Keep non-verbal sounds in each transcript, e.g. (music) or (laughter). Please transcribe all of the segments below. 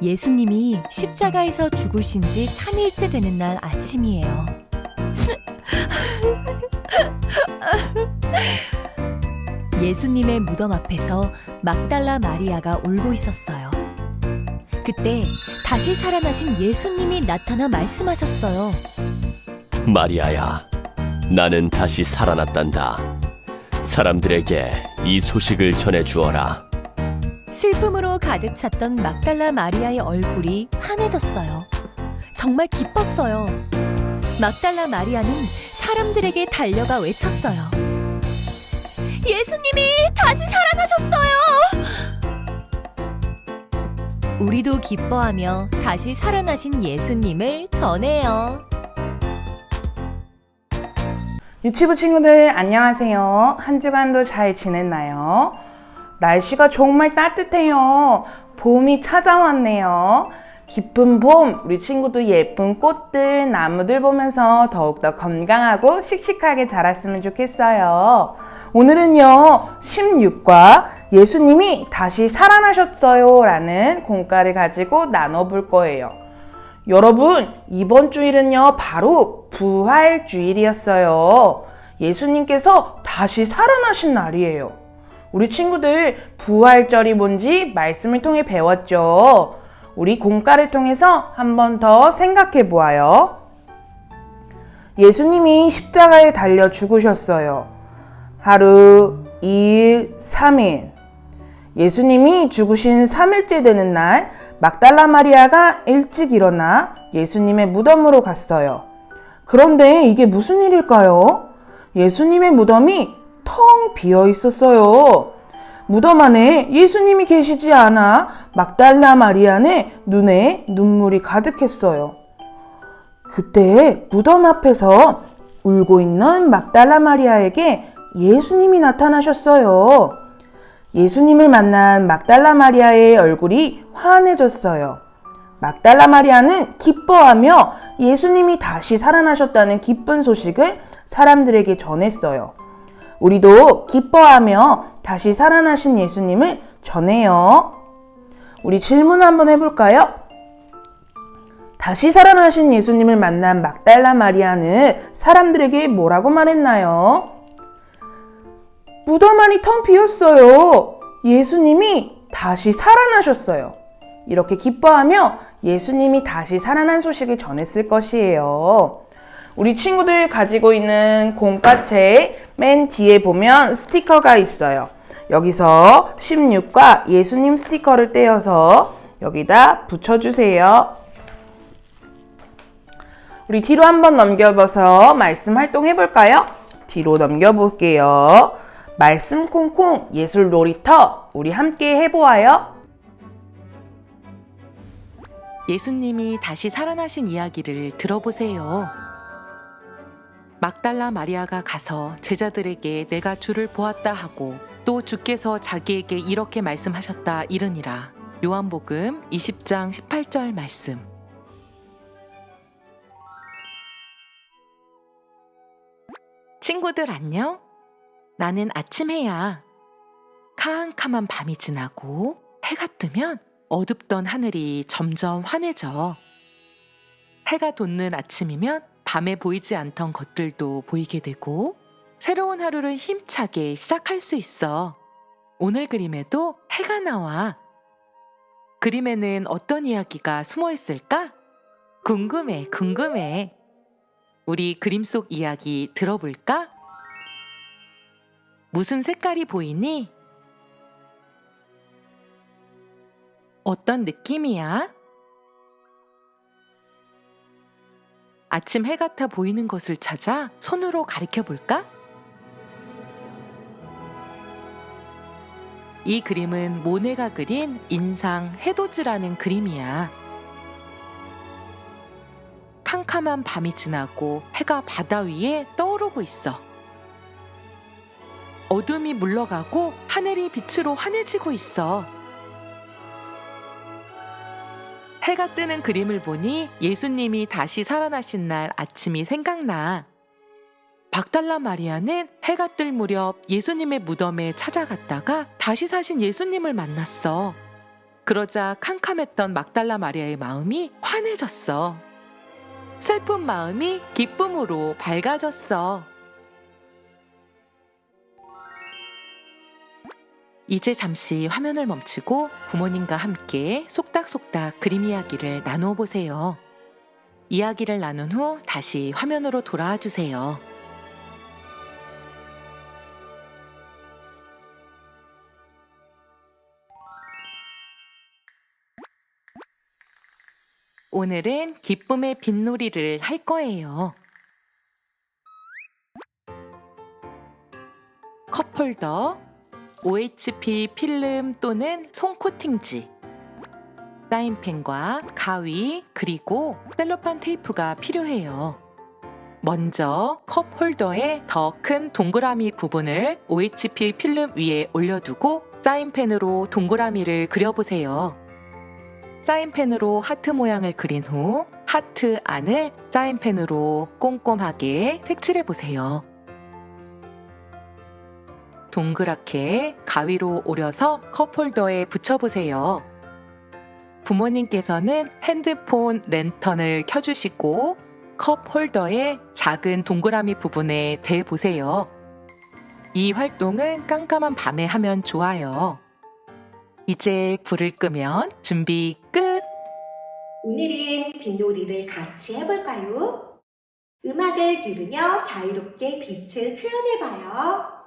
예수님이 십자가에서 죽으신 지 3일째 되는 날 아침이에요. (laughs) 예수님의 무덤 앞에서 막달라 마리아가 울고 있었어요. 그때 다시 살아나신 예수님이 나타나 말씀하셨어요. 마리아야, 나는 다시 살아났단다. 사람들에게 이 소식을 전해 주어라. 슬픔으로 가득 찼던 막달라 마리아의 얼굴이 환해졌어요. 정말 기뻤어요. 막달라 마리아는 사람들에게 달려가 외쳤어요. 예수님이 다시 살아나셨어요! 우리도 기뻐하며 다시 살아나신 예수님을 전해요. 유치부 친구들 안녕하세요. 한 주간도 잘 지냈나요? 날씨가 정말 따뜻해요. 봄이 찾아왔네요. 깊은 봄, 우리 친구도 예쁜 꽃들, 나무들 보면서 더욱더 건강하고 씩씩하게 자랐으면 좋겠어요. 오늘은요, 16과 예수님이 다시 살아나셨어요 라는 공과를 가지고 나눠볼 거예요. 여러분, 이번 주일은요, 바로 부활주일이었어요. 예수님께서 다시 살아나신 날이에요. 우리 친구들 부활절이 뭔지 말씀을 통해 배웠죠. 우리 공과를 통해서 한 번 더 생각해 보아요. 예수님이 십자가에 달려 죽으셨어요. 하루, 2일, 3일. 예수님이 죽으신 3일째 되는 날, 막달라 마리아가 일찍 일어나 예수님의 무덤으로 갔어요. 그런데 이게 무슨 일일까요? 예수님의 무덤이 텅 비어 있었어요. 무덤 안에 예수님이 계시지 않아 막달라 마리아는 눈에 눈물이 가득했어요. 그때 무덤 앞에서 울고 있는 막달라 마리아에게 예수님이 나타나셨어요. 예수님을 만난 막달라 마리아의 얼굴이 환해졌어요. 막달라 마리아는 기뻐하며 예수님이 다시 살아나셨다는 기쁜 소식을 사람들에게 전했어요. 우리도 기뻐하며 다시 살아나신 예수님을 전해요. 우리 질문 한번 해볼까요? 다시 살아나신 예수님을 만난 막달라 마리아는 사람들에게 뭐라고 말했나요? 무덤 안이 텅 비었어요. 예수님이 다시 살아나셨어요. 이렇게 기뻐하며 예수님이 다시 살아난 소식을 전했을 것이에요. 우리 친구들 가지고 있는 공과책 맨 뒤에 보면 스티커가 있어요. 여기서 16과 예수님 스티커를 떼어서 여기다 붙여주세요. 우리 뒤로 한번 넘겨봐서 말씀 활동해 볼까요? 뒤로 넘겨볼게요. 말씀 콩콩 예술 놀이터 우리 함께 해보아요. 예수님이 다시 살아나신 이야기를 들어보세요. 막달라 마리아가 가서 제자들에게 내가 주를 보았다 하고 또 주께서 자기에게 이렇게 말씀하셨다 이르니라. 요한복음 20장 18절 말씀. 친구들 안녕? 나는 아침 해야. 캄캄한 밤이 지나고 해가 뜨면 어둡던 하늘이 점점 환해져. 해가 돋는 아침이면 밤에 보이지 않던 것들도 보이게 되고 새로운 하루를 힘차게 시작할 수 있어. 오늘 그림에도 해가 나와. 그림에는 어떤 이야기가 숨어 있을까? 궁금해, 궁금해. 우리 그림 속 이야기 들어볼까? 무슨 색깔이 보이니? 어떤 느낌이야? 아침 해 같아 보이는 것을 찾아 손으로 가리켜 볼까? 이 그림은 모네가 그린 인상 해돋이라는 그림이야. 캄캄한 밤이 지나고 해가 바다 위에 떠오르고 있어. 어둠이 물러가고 하늘이 빛으로 환해지고 있어. 해가 뜨는 그림을 보니 예수님이 다시 살아나신 날 아침이 생각나. 박달라 마리아는 해가 뜰 무렵 예수님의 무덤에 찾아갔다가 다시 사신 예수님을 만났어. 그러자 캄캄했던 막달라 마리아의 마음이 환해졌어. 슬픈 마음이 기쁨으로 밝아졌어. 이제 잠시 화면을 멈추고 부모님과 함께 속닥속닥 그림 이야기를 나누어 보세요. 이야기를 나눈 후 다시 화면으로 돌아와 주세요. 오늘은 기쁨의 빗놀이를 할 거예요. 컵홀더, OHP 필름 또는 손코팅지, 사인펜과 가위, 그리고 셀로판 테이프가 필요해요. 먼저 컵 홀더의 더 큰 동그라미 부분을 OHP 필름 위에 올려두고 사인펜으로 동그라미를 그려보세요. 사인펜으로 하트 모양을 그린 후 하트 안을 사인펜으로 꼼꼼하게 색칠해 보세요. 동그랗게 가위로 오려서 컵홀더에 붙여보세요. 부모님께서는 핸드폰 랜턴을 켜주시고 컵 홀더의 작은 동그라미 부분에 대보세요. 이 활동은 깜깜한 밤에 하면 좋아요. 이제 불을 끄면 준비 끝! 오늘은 빗놀이를 같이 해볼까요? 음악을 들으며 자유롭게 빛을 표현해봐요.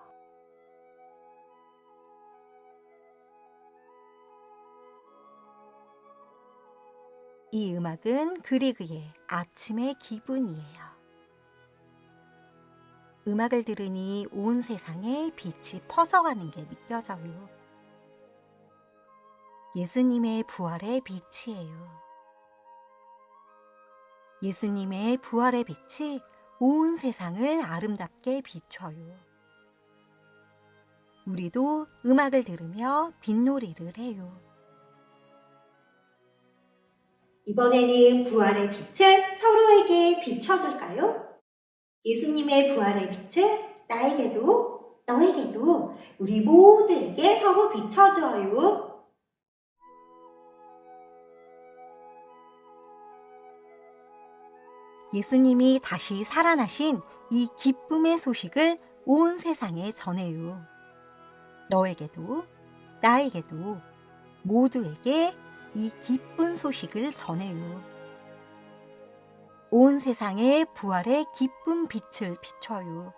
이 음악은 그리그의 아침의 기분이에요. 음악을 들으니 온 세상에 빛이 퍼져가는 게 느껴져요. 예수님의 부활의 빛이에요. 예수님의 부활의 빛이 온 세상을 아름답게 비춰요. 우리도 음악을 들으며 빛놀이를 해요. 이번에는 부활의 빛을 서로에게 비춰줄까요? 예수님의 부활의 빛을 나에게도 너에게도 우리 모두에게 서로 비춰줘요. 예수님이 다시 살아나신 이 기쁨의 소식을 온 세상에 전해요. 너에게도, 나에게도, 모두에게 이 기쁜 소식을 전해요. 온 세상에 부활의 기쁜 빛을 비춰요.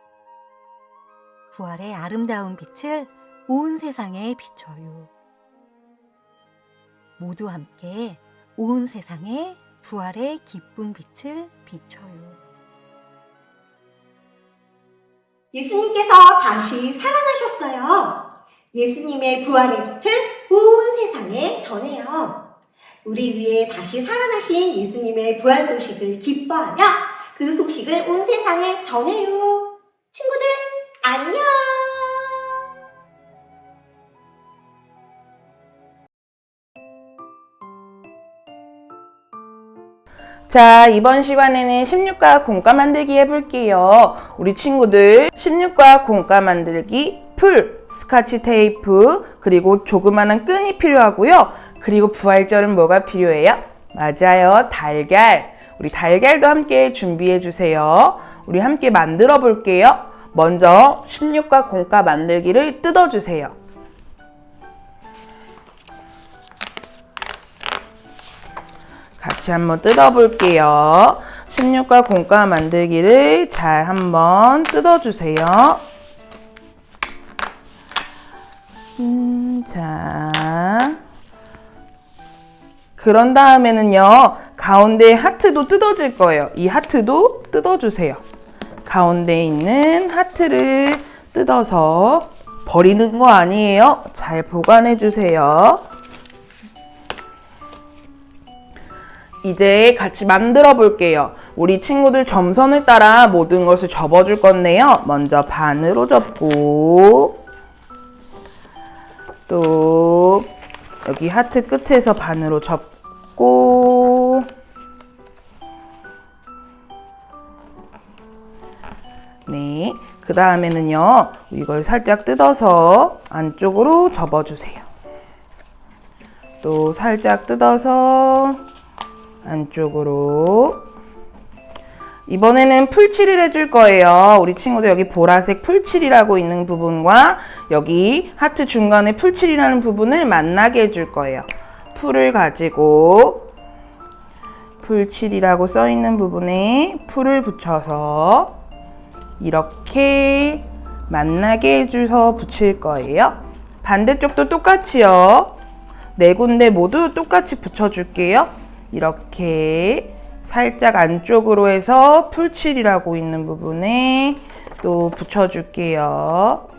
부활의 아름다운 빛을 온 세상에 비춰요. 모두 함께 온 세상에 부활의 기쁜 빛을 비춰요. 예수님께서 다시 살아나셨어요. 예수님의 부활의 빛을 온 세상에 전해요. 우리 위에 다시 살아나신 예수님의 부활 소식을 기뻐하며 그 소식을 온 세상에 전해요. 친구들, 안녕! 자, 이번 시간에는 16과 공과 만들기 해볼게요. 우리 친구들 16과 공과 만들기 풀, 스카치 테이프, 그리고 조그마한 끈이 필요하고요. 그리고 부활절은 뭐가 필요해요? 맞아요. 달걀. 우리 달걀도 함께 준비해 주세요. 우리 함께 만들어 볼게요. 먼저 16과 공과 만들기를 뜯어 주세요. 같이 한번 뜯어 볼게요. 16과 공과 만들기를 잘 한번 뜯어 주세요. 음, 자. 그런 다음에는요, 가운데 하트도 뜯어질 거예요. 이 하트도 뜯어주세요. 가운데 있는 하트를 뜯어서 버리는 거 아니에요. 잘 보관해 주세요. 이제 같이 만들어 볼게요. 우리 친구들 점선을 따라 모든 것을 접어 줄 건데요. 먼저 반으로 접고, 또, 여기 하트 끝에서 반으로 접고, 네. 그 다음에는요, 이걸 살짝 뜯어서 안쪽으로 접어주세요. 또 살짝 뜯어서 안쪽으로 이번에는 풀칠을 해줄 거예요. 우리 친구들 여기 보라색 풀칠이라고 있는 부분과 여기 하트 중간에 풀칠이라는 부분을 만나게 해줄 거예요. 풀을 가지고 풀칠이라고 써 있는 부분에 풀을 붙여서 이렇게 만나게 해줘서 붙일 거예요. 반대쪽도 똑같이요. 네 군데 모두 똑같이 붙여줄게요. 이렇게 살짝 안쪽으로 해서 풀칠이라고 있는 부분에 또 붙여줄게요.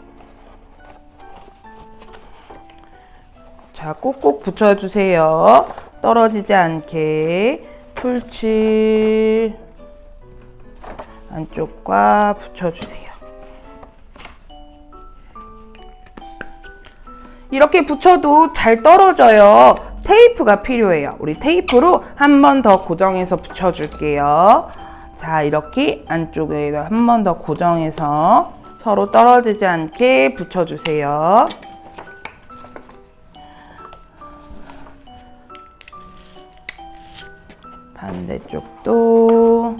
자, 꼭꼭 붙여주세요. 떨어지지 않게 풀칠 안쪽과 붙여주세요. 이렇게 붙여도 잘 떨어져요. 테이프가 필요해요. 우리 테이프로 한 번 더 고정해서 붙여줄게요. 자, 이렇게 안쪽에 한 번 더 고정해서 서로 떨어지지 않게 붙여주세요. 반대쪽도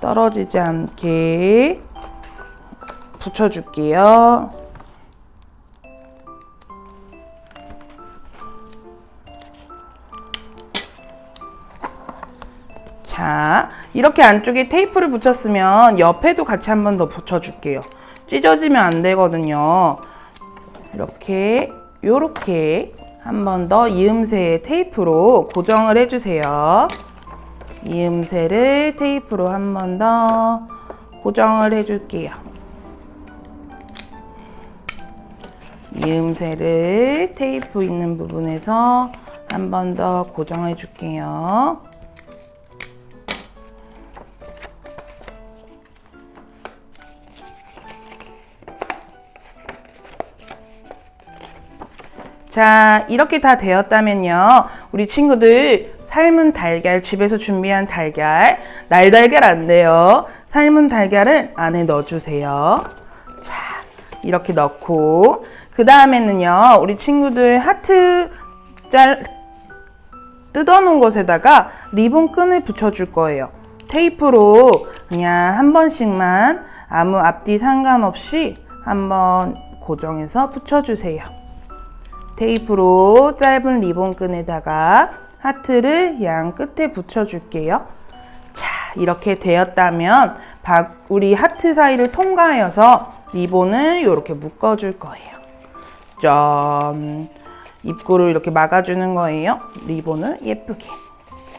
떨어지지 않게 붙여줄게요. 자, 이렇게 안쪽에 테이프를 붙였으면 옆에도 같이 한 번 더 붙여줄게요. 찢어지면 안 되거든요. 이렇게, 요렇게 한 번 더 이음새 테이프로 고정을 해주세요. 이음새를 테이프로 한 번 더 고정을 해줄게요. 이음새를 테이프 있는 부분에서 한 번 더 고정해 줄게요. 자, 이렇게 다 되었다면요. 우리 친구들 삶은 달걀, 집에서 준비한 달걀, 날달걀 안 돼요. 삶은 달걀을 안에 넣어주세요. 자, 이렇게 넣고, 그 다음에는요, 우리 친구들 하트 짤, 뜯어놓은 곳에다가 리본 끈을 붙여줄 거예요. 테이프로 그냥 한 번씩만 아무 앞뒤 상관없이 한번 고정해서 붙여주세요. 테이프로 짧은 리본 끈에다가 하트를 양 끝에 붙여줄게요. 자, 이렇게 되었다면 바- 우리 하트 사이를 통과하여서 리본을 이렇게 묶어줄 거예요. 짠! 입구를 이렇게 막아주는 거예요. 리본을 예쁘게.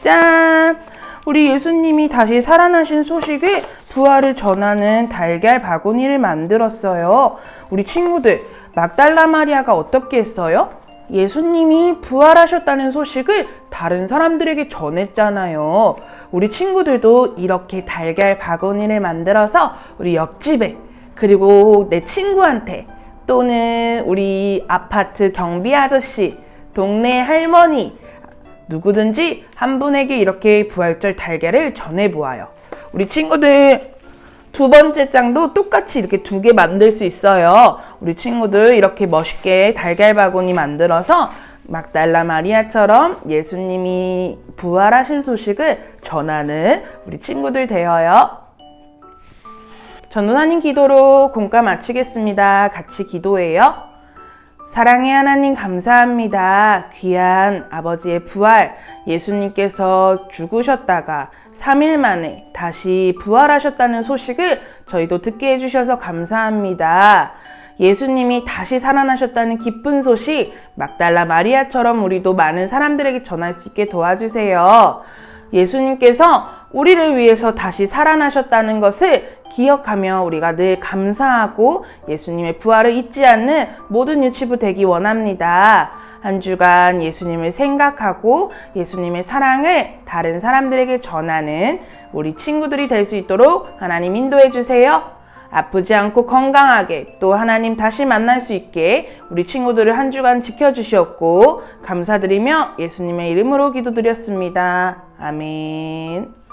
짠! 우리 예수님이 다시 살아나신 소식을 부활을 전하는 달걀 바구니를 만들었어요. 우리 친구들, 막달라 마리아가 어떻게 했어요? 예수님이 부활하셨다는 소식을 다른 사람들에게 전했잖아요. 우리 친구들도 이렇게 달걀 바구니를 만들어서 우리 옆집에 그리고 내 친구한테 또는 우리 아파트 경비 아저씨, 동네 할머니, 누구든지 한 분에게 이렇게 부활절 달걀을 전해보아요. 우리 친구들 두 번째 장도 똑같이 이렇게 두 개 만들 수 있어요. 우리 친구들 이렇게 멋있게 달걀 바구니 만들어서 막달라 마리아처럼 예수님이 부활하신 소식을 전하는 우리 친구들 되어요. 전도사님 기도로 공과 마치겠습니다. 같이 기도해요. 사랑의 하나님 감사합니다. 귀한 아버지의 부활, 예수님께서 죽으셨다가 3일 만에 다시 부활하셨다는 소식을 저희도 듣게 해주셔서 감사합니다. 예수님이 다시 살아나셨다는 기쁜 소식, 막달라 마리아처럼 우리도 많은 사람들에게 전할 수 있게 도와주세요. 예수님께서 우리를 위해서 다시 살아나셨다는 것을 기억하며 우리가 늘 감사하고 예수님의 부활을 잊지 않는 모든 유치부 되기 원합니다. 한 주간 예수님을 생각하고 예수님의 사랑을 다른 사람들에게 전하는 우리 친구들이 될 수 있도록 하나님 인도해 주세요. 아프지 않고 건강하게 또 하나님 다시 만날 수 있게 우리 친구들을 한 주간 지켜주셨고 감사드리며 예수님의 이름으로 기도드렸습니다. 아멘.